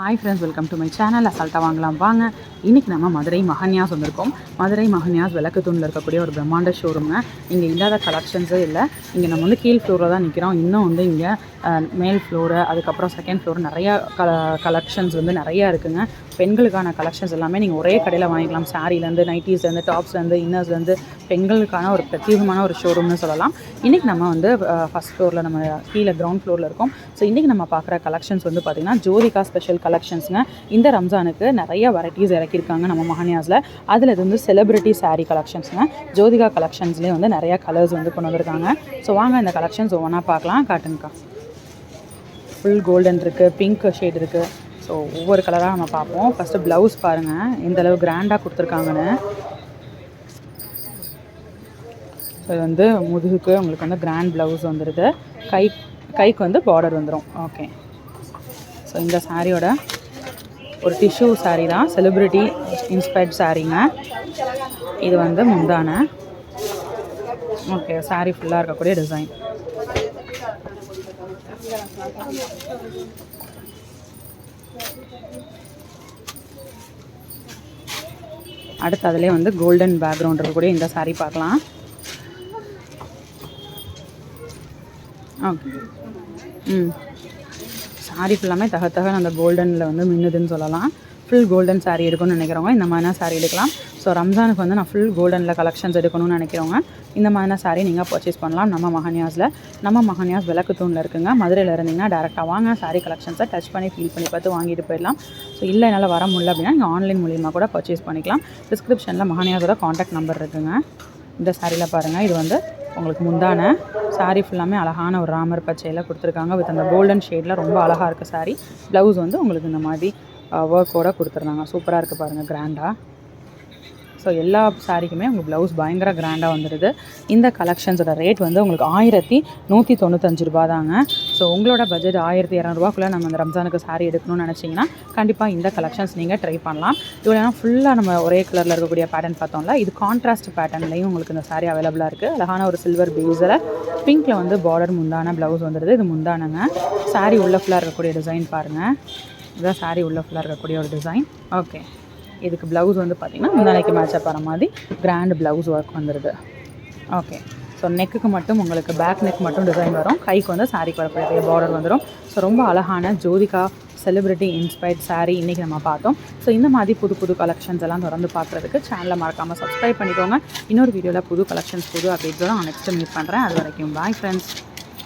Hi friends welcome to my channel அசால்ட்டாக வாங்கலாம். வாங்க. இன்றைக்கி நம்ம மதுரை மகன்யாஸ் வந்திருக்கோம். மதுரை மகன்யாஸ் விளக்கு தூணில் இருக்கக்கூடிய ஒரு பிரம்மாண்ட ஷோரூம்ங்க இங்கே இல்லாத கலெக்ஷன்ஸே இல்லை. இங்கே நம்ம வந்து கீழ் ஃப்ளோரில் தான் நிற்கிறோம் இன்னும் வந்து இங்கே மேல் ஃப்ளோரு அதுக்கப்புறம் செகண்ட் ஃப்ளோர் நிறையா கல கலெக்ஷன்ஸ் வந்து நிறையா இருக்குங்க. பெண்களுக்கான கலெக்ஷன்ஸ் எல்லாமே நீங்கள் ஒரே கடையில் வாங்கிக்கலாம். சாரீலேருந்து நைட்டிஸ்லேருந்து டாப்ஸ்லேருந்து இன்னர்ஸ்லேருந்து பெண்களுக்கான ஒரு பிரத்யேகமான ஒரு ஷோரூம்னு சொல்லலாம். இன்றைக்கி நம்ம வந்து ஃபஸ்ட் ஃப்ளோரில் நம்ம கீழே கிரவுண்ட் ஃப்ளோரில் இருக்கோம். ஸோ இன்றைக்கி நம்ம பார்க்குற கலெக்ஷன்ஸ் வந்து பார்த்திங்கன்னா ஜோதிகா ஸ்பெஷல் கலெக்ஷன்ஸுங்க இந்த ரம்ஜானுக்கு நிறைய வெரைட்டிஸ் இறக்கியிருக்காங்க நம்ம மஹனியாஸில் அதில் இது வந்து செலிப்ரிட்டி சாரீ கலெக்ஷன்ஸுங்க ஜோதிகா கலெக்ஷன்ஸ்லேயே வந்து நிறையா கலர்ஸ் வந்து கொண்டு வந்திருக்காங்க. ஸோ வாங்க இந்த கலெக்ஷன்ஸ் ஒவ்வொன்றா பார்க்கலாம். காட்டுங்கக்கா. ஃபுல் கோல்டன் இருக்குது பிங்க் ஷேட் இருக்குது ஸோ ஒவ்வொரு கலராக நம்ம பார்ப்போம். ஃபஸ்ட்டு ப்ளவுஸ் பாருங்கள் இந்தளவு அளவு கிராண்டாக கொடுத்துருக்காங்கன்னு. ஸோ இது வந்து முதுகுக்கு உங்களுக்கு வந்து கிராண்ட் ப்ளவுஸ் வந்துடுது கை கைக்கு வந்து பார்டர் வந்துடும் ஓகே ஸோ இந்த சாரியோட ஒரு டிஷ்யூ சாரீ தான். செலிப்ரிட்டி இன்ஸ்பயர்ட் சாரீங்க இது வந்து முந்தான. ஓகே சாரீ ஃபுல்லாக இருக்கக்கூடிய டிசைன் அடுத்து அதிலே வந்து கோல்டன் பேக்ரவுண்ட் இருக்கக்கூடிய இந்த சாரீ பார்க்கலாம். ஓகே ம். சாரீ ஃபுல்லாமே தக தகன்னு அந்த கோல்டனில் வந்து மின்னுதுன்னு சொல்லலாம். ஃபுல் கோல்டன் சாரீ எடுக்கணும்னு நினைக்கிறவங்க இந்த மாதிரினா சாரீ எடுக்கலாம். ஸோ ரம்ஜானுக்கு வந்து நான் ஃபுல் கோல்டனில் கலெக்ஷன்ஸ் எடுக்கணும்னு நினைக்கிறவங்க இந்த மாதிரினா சாரீ நீங்கள் பர்ச்சேஸ் பண்ணலாம். நம்ம மகன்யாஸில் நம்ம மகன்யாஸ் விளக்கு தூணில் இருக்குங்க. மதுரையில் இருந்தீங்கன்னா டேரெக்டாக வாங்க சாரீ கலெக்ஷன்ஸை டச் பண்ணி ஃபீல் பண்ணி பார்த்து வாங்கிட்டு போயிடலாம். ஸோ இல்லை என்னால் வர முடியல அப்படின்னா நீங்கள் ஆன்லைன் மூலியமாக கூட பர்ச்சேஸ் பண்ணிக்கலாம். டிஸ்கிரிப்ஷனில் மகன்யாஸோட காண்டாக்ட் நம்பர் இருக்குங்க. இந்த சாரியில் பாருங்கள் இது வந்து உங்களுக்கு முந்தான சாரீ ஃபுல்லாமே அழகான ஒரு ராமர் பச்சையில் கொடுத்துருக்காங்க. வித் அந்த கோல்டன் ஷேடில் ரொம்ப அழகாக இருக்க saree. ப்ளவுஸ் வந்து உங்களுக்கு இந்த மாதிரி Uh, ஒர்க்கோட கொடுத்துருந்தாங்க. சூப்பராக இருக்குது பாருங்கள் கிராண்டாக ஸோ எல்லா சாரிக்குமே உங்கள் ப்ளவுஸ் பயங்கர கிராண்டாக வந்துடுது இந்த கலெக்ஷன்ஸோட ரேட் வந்து உங்களுக்கு ஆயிரத்தி நூற்றி தொண்ணூத்தஞ்சு ரூபா தாங்க ஸோ உங்களோட பட்ஜெட் ஆயிரத்தி இரநூறுவாக்குள்ளே நம்ம இந்த ரம்ஜானுக்கு சாரி எடுக்கணும்னு நினச்சிங்கன்னா கண்டிப்பாக இந்த கலெக்ஷன்ஸ் நீங்கள் ட்ரை பண்ணலாம். இவ்வளோ ஃபுல்லாக நம்ம ஒரே கலரில் இருக்கக்கூடிய பேட்டர்ன் பார்த்தோம்ல இது கான்ட்ராஸ்ட் பேட்டர்ன்லையும் உங்களுக்கு இந்த சாரி அவைலபிளாக இருக்குது அழகான ஒரு சில்வர் பேஸில் பிங்க்கில் வந்து பார்டர் முந்தான ப்ளவுஸ் வந்துடுது இது முந்தானங்க. சாரி உள்ள ஃபுல்லாக இருக்கக்கூடிய டிசைன் பாருங்கள் இதுதான் சாரி உள்ள ஃபுல்லாக இருக்கக்கூடிய ஒரு டிசைன் ஓகே இதுக்கு ப்ளவுஸ் வந்து பார்த்திங்கன்னா முந்தானைக்கு மேட்சப் ஆகிற மாதிரி கிராண்ட் ப்ளவுஸ் ஒர்க் வந்துடுது ஓகே ஸோ நெக்குக்கு மட்டும் உங்களுக்கு பேக் நெக் மட்டும் டிசைன் வரும். கைக்கு வந்து சாரிக்கு வரக்கூடிய பார்டர் வந்துடும் ஸோ ரொம்ப அழகான ஜோதிகா செலிப்ரிட்டி இன்ஸ்பயர்ட் saree இன்றைக்கி நம்ம பார்த்தோம். ஸோ இந்த மாதிரி புது புது கலெக்ஷன்ஸ் எல்லாம் தொடர்ந்து பார்க்குறதுக்கு சேனலை மறக்காமல் சப்ஸ்கிரைப் பண்ணிக்கோங்க. இன்னொரு வீடியோவில் புது கலெக்ஷன்ஸ் புது அப்டேட்ஸோட நான் நெக்ஸ்ட்டு மீட் பண்ணுறேன் அது வரைக்கும் பாய் ஃப்ரெண்ட்ஸ்